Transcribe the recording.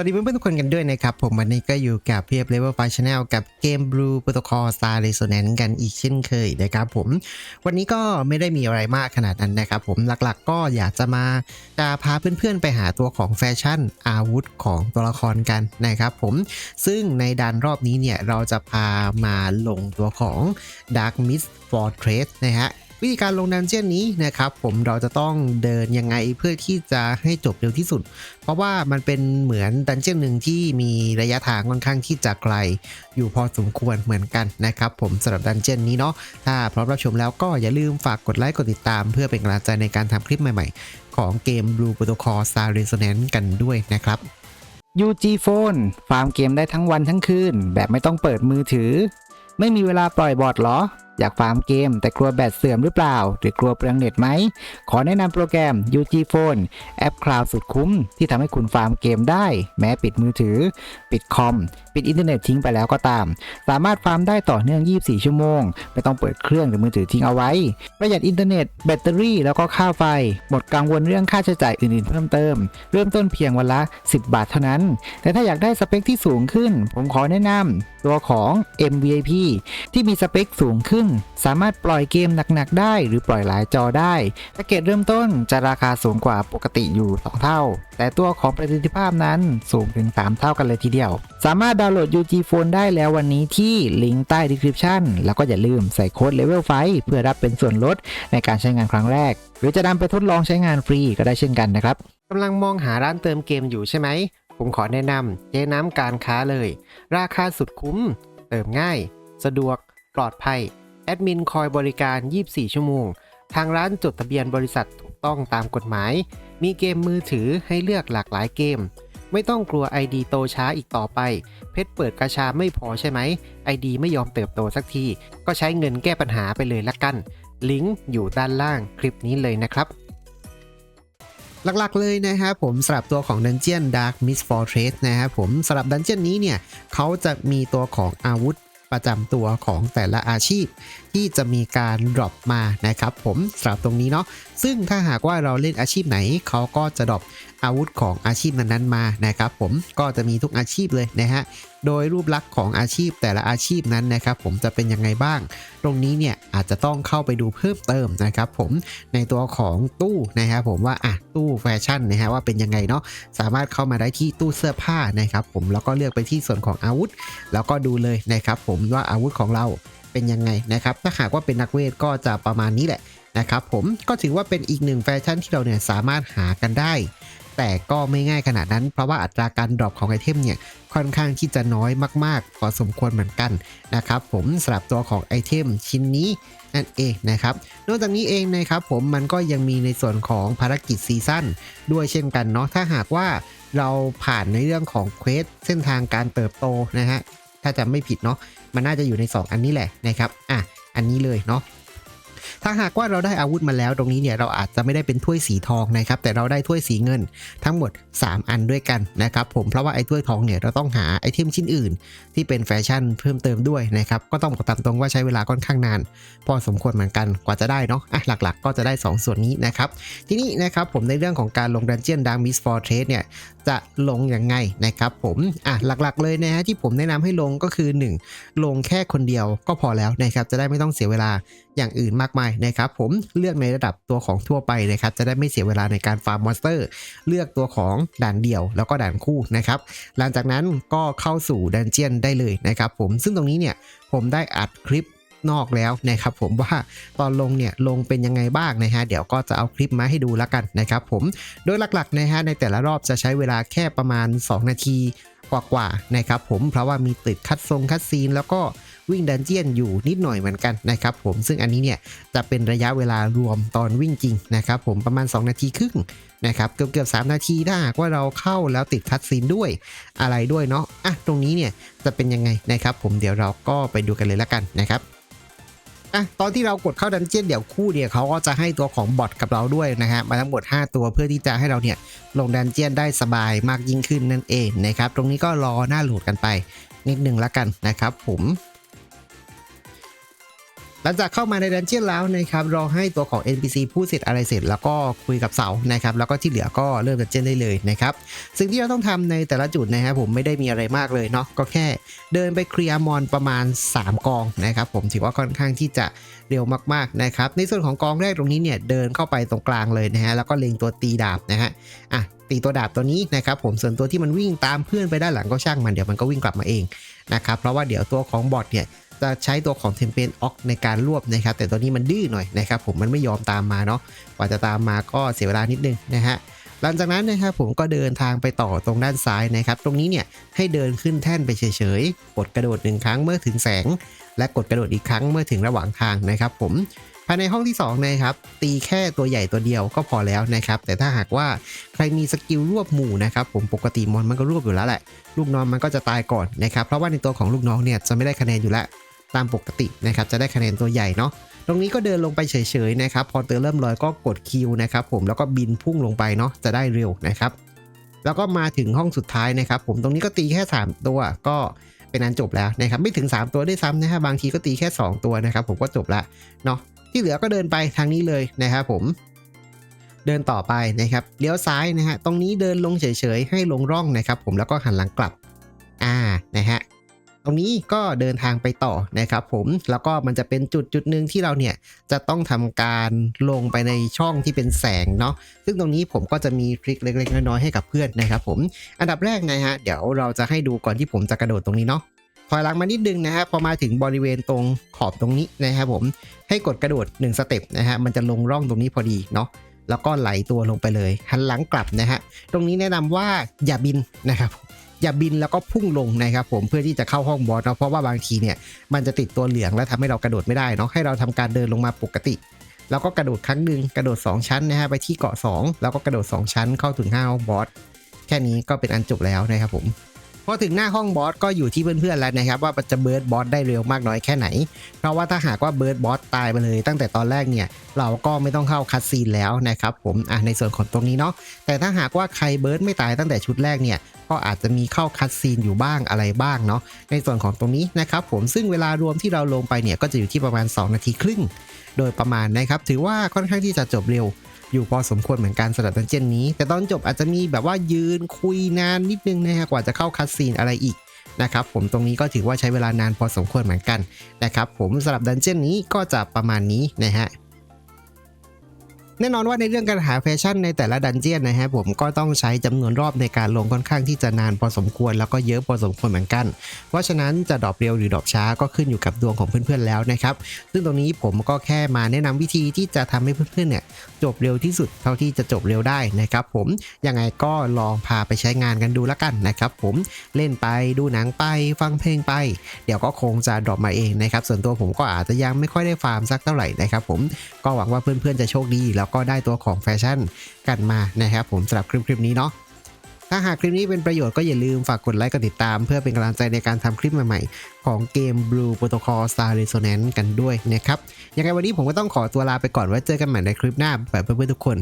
วัสดีเพื่อนๆทุกคนกันด้วยนะครับ ผมวันนี้ก็อยู่กับเพียบ Level 5 Channel กับเกม Blue Protocol Star Resonance กันอีกเช่นเคยนะครับผม วันนี้ก็ไม่ได้มีอะไรมากขนาดนั้นนะครับผมหลักๆ ก็อยากจะมาจะพาเพื่อนๆไปหาตัวของแฟชั่นอาวุธของตัวละครกันนะครับผม ซึ่งในดันรอบนี้เนี่ย เราจะพามาลงตัวของ Dark Mist Fortress นะฮะ วิธีการลงดันเจี้ยนนี้นะครับผมเราจะต้องเดินยังไงเพื่อที่จะให้จบเร็วที่สุด เพราะว่ามันเป็นเหมือนดันเจี้ยนหนึ่งที่มีระยะทางค่อนข้างที่จะไกล อยู่พอสมควรเหมือนกันนะครับผมสำหรับดันเจี้ยนนี้เนาะถ้าพร้อมรับชมแล้วก็อย่าลืมฝากกดไลค์กดติดตาม เพื่อเป็นกำลังใจในการทำคลิปใหม่ๆ ของเกม Blue Protocol Star Resonance กันด้วยนะครับ UG Phone ฟาร์มเกมได้ทั้งวันทั้งคืนแบบไม่ต้องเปิดมือถือ ไม่มีเวลาปล่อยบอทเหรอ อยากฟาร์มเกม แต่กลัวแบตเสื่อมหรือเปล่า หรือกลัวเปลืองเน็ตไหม ขอแนะนำโปรแกรม UG Phone แอปคลาวด์สุดคุ้ม ที่ทำให้คุณฟาร์มเกมได้ แม้ปิดมือถือ ปิดคอมปิดอินเทอร์เน็ตทิ้งไปแล้วก็ตาม สามารถฟาร์มได้ต่อเนื่อง 24 ชั่วโมง ไม่ต้องเปิดเครื่องหรือมือถือทิ้งเอาไว้ ประหยัดอินเทอร์เน็ต แบตเตอรี่ แล้วก็ค่าไฟ หมดกังวลเรื่องค่าใช้จ่ายอื่นๆเพิ่มเติม เริ่มต้นเพียงวันละ 10 บาทเท่านั้น แต่ถ้าอยากได้สเปคที่สูงขึ้น ผมขอแนะนำตัวของ MVIP ที่มีสเปคสูงขึ้น สามารถปล่อยเกมหนักๆได้ หรือปล่อยหลายจอได้แพ็กเกจเริ่มต้นจะราคาสูงกว่าปกติอยู่ 2 เท่า แต่ตัวของประสิทธิภาพนั้นสูงถึง 3 เท่ากันเลยทีเดียว สามารถดาวน์โหลด UG Phone ได้แล้ววันนี้ที่ลิงก์ใต้ description แล้วก็อย่าลืมใส่โค้ด Level 5เพื่อรับเป็นส่วนลดในการใช้งานครั้งแรก หรือจะนำไปทดลองใช้งานฟรีก็ได้เช่นกันนะครับกำลังมองหาร้านเติมเกมอยู่ใช่ไหม ผมขอแนะนำเจ๊น้ำการค้าเลย ราคาสุดคุ้ม เติมง่าย สะดวก ปลอดภัย แอดมินคอยบริการ 24 ชั่วโมง ทางร้านจดทะเบียนบริษัทถูกต้องตามกฎหมาย มีเกมมือถือให้เลือกหลากหลายเกม ไม่ต้องกลัว ID โตช้าอีกต่อไป เพชรเปิดกระชาไม่พอใช่ไหม ID ไม่ยอมเติบโตสักที ก็ใช้เงินแก้ปัญหาไปเลยละกัน ลิงก์อยู่ด้านล่างคลิปนี้เลยนะครับหลักๆเลยนะครับผมสำหรับตัวของ Dungeon Dark Mist Fortress นะครับผมสำหรับ Dungeon นี้เนี่ยเขาจะมีตัวของอาวุธประจำตัวของแต่ละอาชีพ ที่จะมีการดรอปมานะครับผมสำหรับตรงนี้เนาะซึ่งถ้าหากว่าเราเล่นอาชีพไหนเขาก็จะดรอป อาวุธของอาชีพนั้นๆมานะครับผมก็จะมีทุกอาชีพเลยนะฮะโดยรูปลักษณ์ของอาชีพแต่ละอาชีพนั้นนะครับผมจะเป็นยังไงบ้าง ตรงนี้เนี่ยอาจจะต้องเข้าไปดูเพิ่มเติมนะครับผมในตัวของตู้นะครับผมว่าอะตู้แฟชั่นนะฮะว่าเป็นยังไงเนาะสามารถเข้ามาได้ที่ตู้เสื้อผ้านะครับผมแล้วก็เลือกไปที่ส่วนของอาวุธ แล้วก็ดูเลยนะครับผมว่าอาวุธของเราเป็นยังไงนะครับถ้าหากว่าเป็นนักเวทก็จะประมาณนี้แหละนะครับผมก็ถือว่าเป็นอีกหนึ่งแฟชั่นที่เราเนี่ยสามารถหากันได้ แต่ก็ไม่ง่ายขนาดนั้น เพราะว่าอัตราการดรอปของไอเทมเนี่ยค่อนข้างที่จะน้อยมากๆพอสมควรเหมือนกันนะครับผมสำหรับตัวของไอเทมชิ้นนี้นั่นเองนะครับ นอกจากนี้เองนะครับผมมันก็ยังมีในส่วนของภารกิจซีซั่นด้วยเช่นกันเนาะถ้าหากว่าเราผ่านในเรื่องของเควสเส้นทางการเติบโตนะฮะถ้าจะไม่ผิดเนาะมันน่าจะอยู่ใน 2 อันนี้แหละนะครับอะอันนี้เลยเนาะ ถ้าหากว่าเราได้อาวุธมาแล้วตรงนี้เนี่ยเราอาจจะไม่ได้เป็นถ้วยสีทองนะครับ แต่เราได้ถ้วยสีเงินทั้งหมด 3 อันด้วยกันนะครับผมเพราะว่าไอ้ถ้วยทองเนี่ยเราต้องหาไอเทมชิ้นอื่น ที่เป็นแฟชั่นเพิ่มเติมด้วยนะครับก็ต้องบอกตามตรงว่าใช้เวลาค่อนข้างนาน พอสมควรเหมือนกันกว่าจะได้เนาะอะหลักๆ ก็จะได้ 2 ส่วนนี้นะครับทีนี้นะครับผมในเรื่องของการลงดันเจียนดังมิสฟอร์เทสเนี่ยจะลงยังไงนะครับผมอะหลักๆ เลยนะฮะที่ผมแนะนำให้ลงก็คือ 1 ลงแค่คนเดียวก็พอแล้วนะครับจะได้ไม่ต้องเสียเวลาอย่างอื่นมากมายนะครับผมเลือกในระดับตัวของทั่วไปนะครับจะได้ไม่เสียเวลาในการฟาร์มมอนสเตอร์เลือกตัวของด่านเดี่ยวแล้วก็ด่านคู่นะครับหลังจากนั้นก็เข้าสู่ดันเจียนได้เลยนะครับผมซึ่งตรงนี้เนี่ยผมได้อัดคลิปนอกแล้วนะครับผมว่าตอนลงเนี่ยลงเป็นยังไงบ้างนะฮะเดี๋ยวก็จะเอาคลิปมาให้ดูแล้วกันนะครับผมโดยหลักๆนะฮะในแต่ละรอบจะใช้เวลาแค่ประมาณ 2 นาทีกว่าๆนะครับผมเพราะว่ามีติดคัดทรงคัดซีนแล้วก็ วิ่งดันเจียนอยู่นิดหน่อยเหมือนกันนะครับผมซึ่งอันนี้เนี่ยจะเป็นระยะเวลารวมตอนวิ่งจริงนะครับผมประมาณ 2 นาทีครึ่งนะครับเกือบเกือบๆ3นาทีถ้าหากว่าเราเข้าแล้วติดคัดซีนด้วยอะไรด้วยเนาะอะตรงนี้เนี่ยจะเป็นยังไงนะครับผมเดี๋ยวเราก็ไปดูกันเลยละกันนะครับอะตอนที่เรากดเข้าดันเจียนเดี๋ยวคู่เนี่ยเขาก็จะให้ตัวของบอทกับเราด้วยนะฮะมาทั้งหมด 5 ตัวเพื่อที่จะให้เราเนี่ยลงดันเจียนได้สบายมากยิ่งขึ้นนั่นเองนะครับตรงนี้ก็รอหน้าโหลดกันไปนิดนึงละกันนะครับผม หลังจากเข้ามาในดันเจียนแล้วนะครับรอให้ตัวของ NPC พูดเสร็จอะไรเสร็จ แล้วก็คุยกับเสานะครับแล้วก็ที่เหลือก็เริ่มดันเจียนได้เลยนะครับสิ่งที่เราต้องทำในแต่ละจุดนะครับผมไม่ได้มีอะไรมากเลยเนาะก็แค่เดินไปเคลียร์มอนประมาณ 3 กองนะครับผมถือว่าค่อนข้างที่จะเร็วมากๆนะครับในส่วนของกองแรกตรงนี้เนี่ยเดินเข้าไปตรงกลางเลยนะฮะแล้วก็เล็งตัวตีดาบนะฮะอะตีตัวดาบตัวนี้นะครับผมส่วนตัวที่มันวิ่งตามเพื่อนไปด้านหลังก็ช่างมันเดี๋ยวมันก็วิ่งกลับมาเองนะครับเพราะว่าเดี๋ยวตัวของบอทเนี่ย จะใช้ตัวของ t e m p e n o x ในการรวบนะครับ แต่ตัวนี้มันดื้อหน่อยนะครับ ผมมันไม่ยอมตามมาเนาะกว่าจะตามมาก็เสียเวลานิดนึงนะฮะหลังจากนั้นนะครับผมก็เดินทางไปต่อตรงด้านซ้ายนะครับ ตรงนี้เนี่ยให้เดินขึ้นแท่นไปเฉยๆ กดกระโดดหนึ่งครั้งเมื่อถึงแสง และกดกระโดดอีกครั้งเมื่อถึงระหว่างทางนะครับผมภายในห้องที่2นะครับตีแค่ตัวใหญ่ตัวเดียวก็พอแล้วนะครับ แต่ถ้าหากว่าใครมีสกิลรวบหมู่นะครับ ผมปกติมอนมันก็รวบอยู่แล้วแหละ ลูกน้องมันก็จะตายก่อนนะครับ เพราะว่าในตัวของลูกน้องเนี่ยจะไม่ได้คะแนนอยู่แล้ว ตามปกตินะครับจะได้คะแนนตัวใหญ่เนาะตรงนี้ก็เดินลงไปเฉยๆนะครับพอเตอเริ่มลอยก็กดคิวนะครับผมแล้วก็บินพุ่งลงไปเนาะจะได้เร็วนะครับแล้วก็มาถึงห้องสุดท้ายนะครับผมตรงนี้ก็ตีแค่ 3 ตัวก็เป็นอันจบแล้วนะครับไม่ถึง 3 ตัวได้ซ้ำนะฮะบางทีก็ตีแค่ 2 ตัวนะครับผมก็จบละเนาะที่เหลือก็เดินไปทางนี้เลยนะครับผมเดินต่อไปนะครับเลี้ยวซ้ายนะฮะตรงนี้เดินลงเฉยๆ ให้ลงร่องนะครับผมแล้วก็หันหลังกลับอ่านะฮะ ตรงนี้ก็เดินทางไปต่อนะครับผมแล้วก็มันจะเป็นจุดจุดหนึ่งที่เราเนี่ยจะต้องทำการลงไปในช่องที่เป็นแสงเนาะซึ่งตรงนี้ผมก็จะมีทริคเล็กๆน้อยๆให้กับเพื่อนนะครับผมอันดับแรกนะฮะเดี๋ยวเราจะให้ดูก่อนที่ผมจะกระโดดตรงนี้เนาะถอยหลังมานิดนึงนะฮะพอมาถึงบริเวณตรงขอบตรงนี้นะครับผมให้กดกระโดด 1 สเต็ปนะฮะมันจะลงร่องตรงนี้พอดีเนาะแล้วก็ไหลตัวลงไปเลย หันหลังกลับนะฮะตรงนี้แนะนำว่าอย่าบินนะครับ อย่าบินแล้วก็พุ่งลงนะครับผมเพื่อที่จะเข้าห้องบอสเนาะเพราะว่าบางทีเนี่ยมันจะติดตัวเหลืองแล้วทำให้เรากระโดดไม่ได้เนาะให้เราทำการเดินลงมาปกติแล้วก็กระโดดครั้งหนึ่งกระโดด 2 ชั้นนะฮะไปที่เกาะ 2 แล้วก็กระโดด 2 ชั้นเข้าถึงห้าห้องบอสแค่นี้ก็เป็นอันจบแล้วนะครับผม พอถึงหน้าห้องบอสก็อยู่ที่เพื่อนๆแล้วนะครับ ว่าจะเบิร์ดบอสได้เร็วมากน้อยแค่ไหน เพราะว่าถ้าหากว่าเบิร์ดบอสตายไปเลย ตั้งแต่ตอนแรกเนี่ยเราก็ไม่ต้องเข้าคัดซีนแล้วนะครับผมอะในส่วนของตรงนี้เนาะแต่ถ้าหากว่าใครเบิร์ดไม่ตายตั้งแต่ชุดแรกเนี่ยก็อาจจะมีเข้าคัดซีนอยู่บ้างอะไรบ้างเนาะในส่วนของตรงนี้นะครับผมซึ่งเวลารวมที่เราลงไปเนี่ยก็จะอยู่ที่ประมาณ 2 นาทีครึ่งโดยประมาณนะครับ ถือว่าค่อนข้างที่จะจบเร็ว อยู่พอสมควรเหมือนกันสำหรับดันเจี้ยนนี้ แต่ตอนจบอาจจะมีแบบว่ายืนคุยนานนิดนึงนะฮะกว่าจะเข้าคัดซีนอะไรอีกนะครับผมตรงนี้ก็ถือว่าใช้เวลานานพอสมควรเหมือนกันนะครับผมสำหรับดันเจี้ยนนี้ก็จะประมาณนี้นะฮะ แน่นอนว่าในเรื่องการหาแฟชั่นในแต่ละดันเจียนนะฮะผมก็ต้องใช้จำนวนรอบในการลงค่อนข้างที่จะนานพอสมควรแล้วก็เยอะพอสมควรเหมือนกัน เพราะฉะนั้นจะดรอปเร็วหรือดรอปช้าก็ขึ้นอยู่กับดวงของเพื่อนๆแล้วนะครับ ซึ่งตรงนี้ผมก็แค่มาแนะนำวิธีที่จะทำให้เพื่อนๆเนี่ยจบเร็วที่สุดเท่าที่จะจบเร็วได้นะครับผมยังไงก็ลองพาไปใช้งานกันดูแล้วกันนะครับผมเล่นไปดูหนังไปฟังเพลงไป เดี๋ยวก็คงจะดรอปมาเองนะครับส่วนตัวผมก็อาจจะยังไม่ค่อยได้ฟาร์มสักเท่าไหร่นะครับผมก็หวังว่าเพื่อนๆจะโชคดีแล้วก็ได้ตัวของแฟชั่นกันมานะครับผมสำหรับคลิปคลิปนี้เนาะถ้าหากคลิปนี้เป็นประโยชน์ก็อย่าลืมฝากกดไลค์กดติดตาม เพื่อเป็นกำลังใจในการทำคลิปใหม่ๆ ของเกม Blue Protocol Star Resonance กันด้วยนะครับยังไงวันนี้ผมก็ต้องขอตัวลาไปก่อนไว้เจอกันใหม่ในคลิปหน้าแบบเพื่อนๆทุกคน